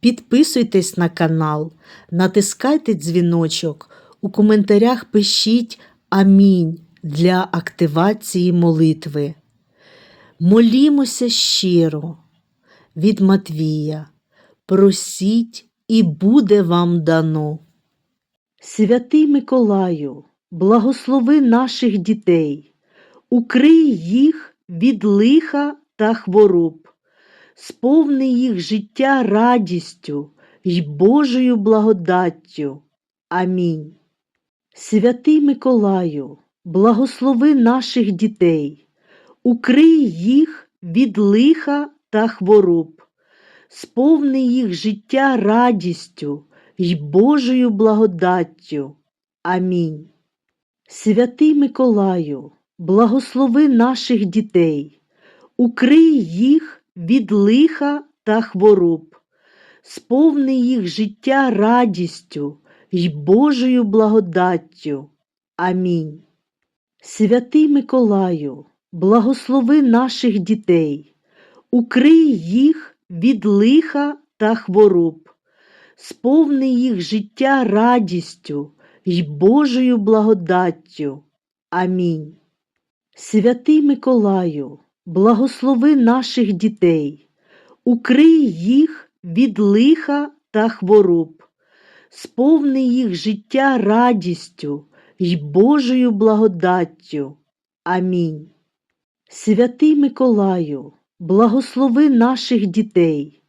підписуйтесь на канал, натискайте дзвіночок, у коментарях пишіть Амінь для активації молитви. Молімося щиро від Матвія. Просіть і буде вам дано. Святий Миколаю, благослови наших дітей, укрий їх від лиха та хвороб, сповни їх життя радістю й Божою благодаттю. Амінь. Святий Миколаю, благослови наших дітей, укрий їх від лиха та хвороб, сповни їх життя радістю й Божою благодаттю. Амінь. Святий Миколаю, благослови наших дітей, укрий їх від лиха та хвороб, сповни їх життя радістю й Божою благодаттю. Амінь. Святий Миколаю, благослови наших дітей, укрий їх від лиха та хвороб, сповни їх життя радістю й Божою благодаттю. Амінь. Святий Миколаю, благослови наших дітей, укрий їх від лиха та хвороб, сповни їх життя радістю й Божою благодаттю. Амінь. Святий Миколаю, благослови наших дітей,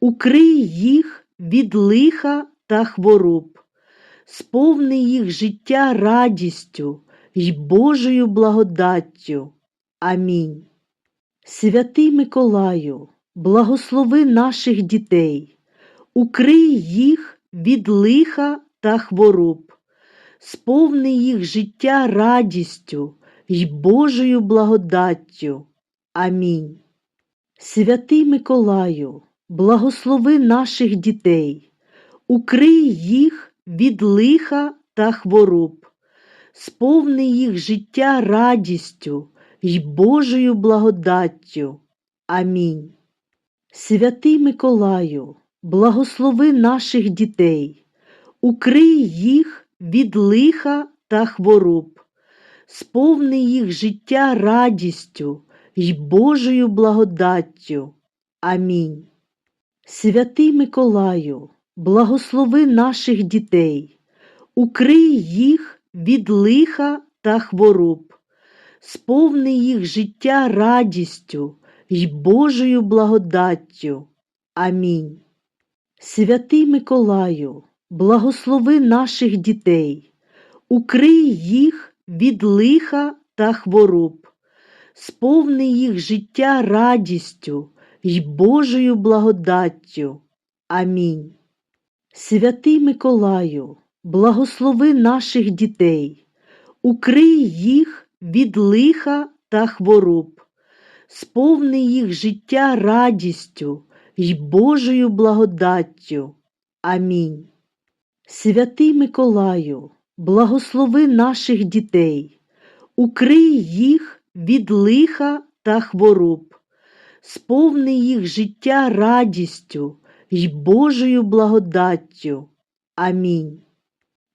укрий їх від лиха та хвороб, сповни їх життя радістю й Божою благодаттю. Амінь. Святий Миколаю, благослови наших дітей, укрий їх від лиха та хвороб, сповни їх життя радістю й Божою благодаттю. Амінь. Святий Миколаю, благослови наших дітей, укрий їх від лиха та хвороб, сповни їх життя радістю й Божою благодаттю. Амінь. Святий Миколаю, благослови наших дітей, укрий їх від лиха та хвороб, сповни їх життя радістю й Божою благодаттю. Амінь. Святий Миколаю, благослови наших дітей, укрий їх від лиха та хвороб, сповни їх життя радістю й Божою благодаттю. Амінь. Святий Миколаю, благослови наших дітей, укрий їх від лиха та хвороб, сповни їх життя радістю й Божою благодаттю. Амінь. Святий Миколаю, благослови наших дітей, укрий їх від лиха та хвороб, сповни їх життя радістю й Божою благодаттю. Амінь. Святий Миколаю, благослови наших дітей, укрий їх від лиха та хвороб, сповни їх життя радістю й Божою благодаттю. Амінь.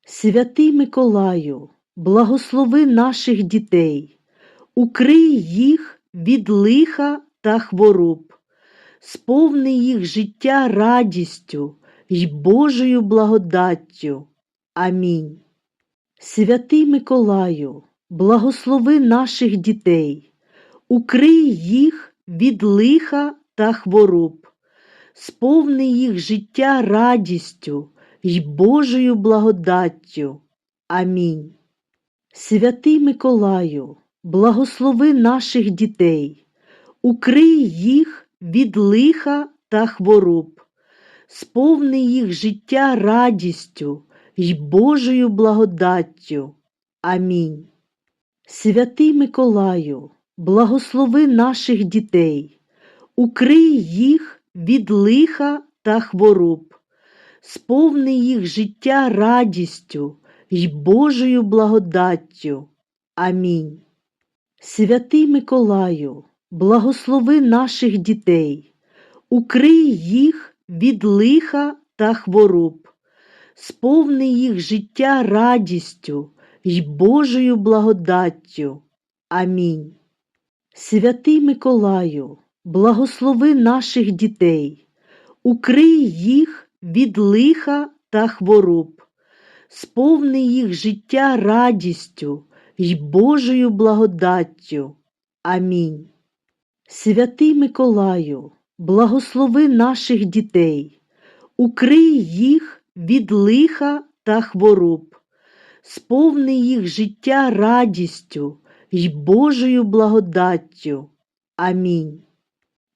Святий Миколаю, благослови наших дітей, укрий їх від лиха та хвороб, сповни їх життя радістю й Божою благодаттю. Амінь. Святий Миколаю, благослови наших дітей, укрий їх від лиха та хвороб, сповни їх життя радістю й Божою благодаттю. Амінь. Святий Миколаю, благослови наших дітей, укрий їх від лиха та хвороб, сповни їх життя радістю й Божою благодаттю. Амінь. Святий Миколаю, благослови наших дітей, укрий їх від лиха та хвороб, сповни їх життя радістю й Божою благодаттю. Амінь. Святий Миколаю, благослови наших дітей, укрий їх від лиха та хвороб, сповни їх життя радістю й Божою благодаттю. Амінь. Святий Миколаю, благослови наших дітей, укрий їх від лиха та хвороб, сповни їх життя радістю й Божою благодаттю. Амінь. Святий Миколаю, благослови наших дітей, укрий їх від лиха та хвороб, сповни їх життя радістю й Божою благодаттю. Амінь.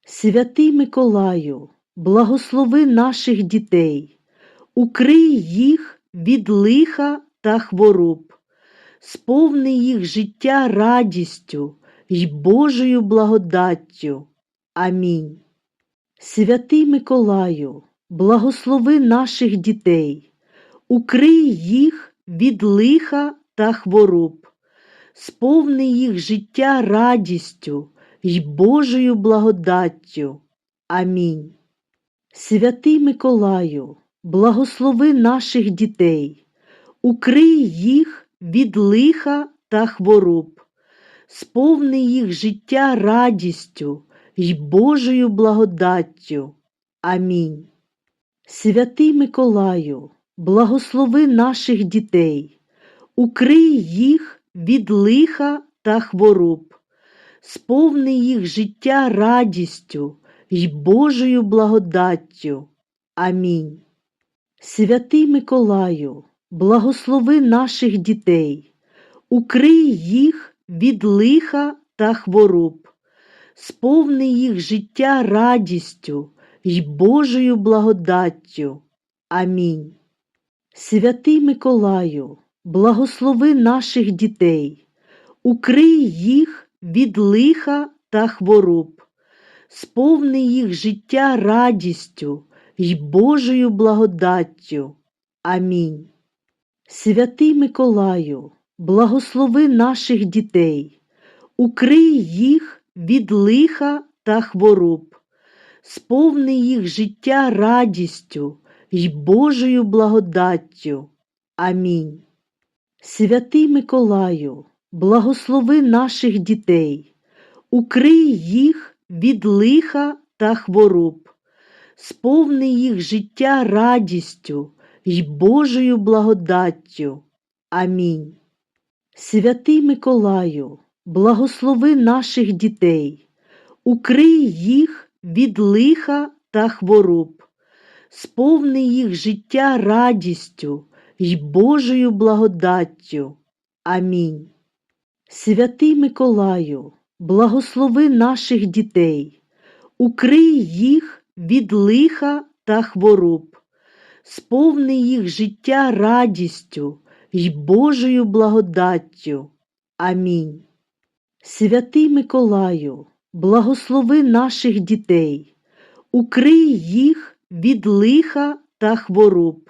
Святий Миколаю, благослови наших дітей, укрий їх від лиха та хвороб, сповни їх життя радістю й Божою благодаттю. Амінь. Святий Миколаю, благослови наших дітей, укрий їх від лиха та хвороб, сповни їх життя радістю й Божою благодаттю. Амінь. Святий Миколаю, благослови наших дітей, укрий їх від лиха та хвороб, сповни їх життя радістю й Божою благодаттю. Амінь. Святий Миколаю, благослови наших дітей, укрий їх від лиха та хвороб, сповни їх життя радістю й Божою благодаттю. Амінь. Святий Миколаю, благослови наших дітей, укрий їх від лиха та хвороб, сповни їх життя радістю й Божою благодаттю. Амінь. Святий Миколаю, благослови наших дітей, укрий їх від лиха та хвороб, сповни їх життя радістю й Божою благодаттю. Амінь. Святий Миколаю, благослови наших дітей, укрий їх від лиха та хвороб, сповни їх життя радістю й Божою благодаттю. Амінь. Святий Миколаю, благослови наших дітей, укрий їх від лиха та хвороб, сповни їх життя радістю й Божою благодаттю. Амінь. Святий Миколаю, благослови наших дітей, укрий їх від лиха та хвороб, сповни їх життя радістю й Божою благодаттю. Амінь. Святий Миколаю, благослови наших дітей, укрий їх від лиха та хвороб, сповни їх життя радістю й Божою благодаттю. Амінь. Святий Миколаю, благослови наших дітей, укрий їх від лиха та хвороб,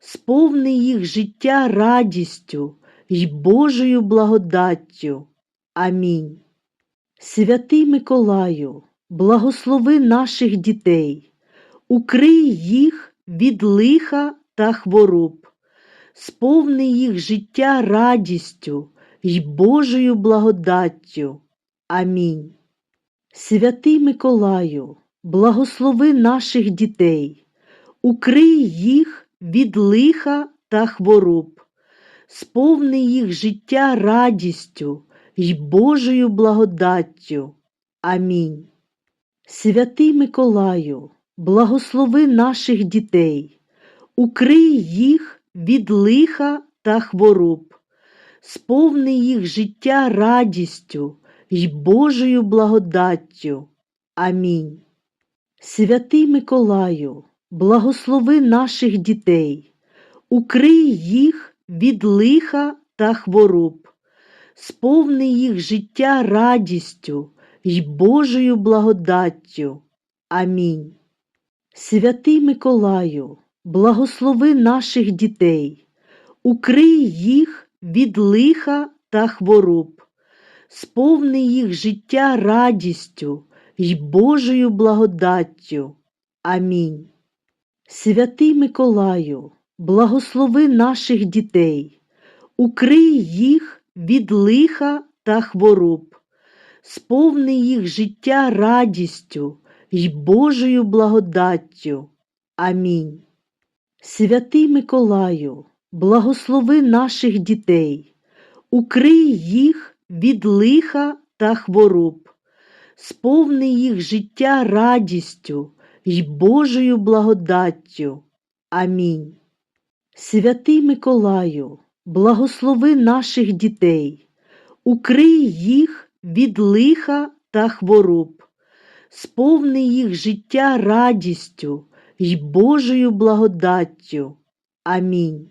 сповни їх життя радістю й Божою благодаттю. Амінь. Святий Миколаю, благослови наших дітей, укрий їх від лиха та хвороб, сповни їх життя радістю й Божою благодаттю. Амінь. Святий Миколаю, благослови наших дітей, укрий їх від лиха та хвороб, сповни їх життя радістю й Божою благодаттю. Амінь. Святий Миколаю, благослови наших дітей, укрий їх від лиха та хвороб, сповни їх життя радістю й Божою благодаттю. Амінь. Святий Миколаю, благослови наших дітей, укрий їх від лиха та хвороб, сповни їх життя радістю й Божою благодаттю. Амінь. Святий Миколаю, благослови наших дітей, укрий їх від лиха та хвороб, сповни їх життя радістю й Божою благодаттю. Амінь. Святий Миколаю, благослови наших дітей, укрий їх від лиха та хвороб, сповни їх життя радістю й Божою благодаттю. Амінь. Святий Миколаю, благослови наших дітей, укрий їх від лиха та хвороб, сповни їх життя радістю й Божою благодаттю. Амінь. Святий Миколаю, благослови наших дітей, укрий їх від лиха та хвороб, сповни їх життя радістю й Божою благодаттю. Амінь.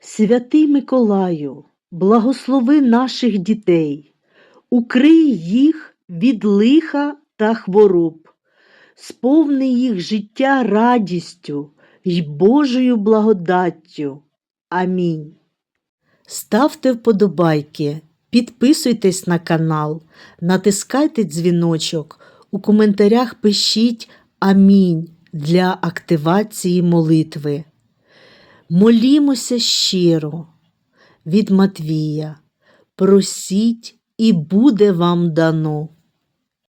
Святий Миколаю, благослови наших дітей, укрий їх від лиха та хвороб, сповни їх життя радістю й Божою благодаттю. Амінь. Ставте вподобайки, підписуйтесь на канал, натискайте дзвіночок, у коментарях пишіть Амінь для активації молитви. Молімося щиро від Матвія. Просіть і буде вам дано.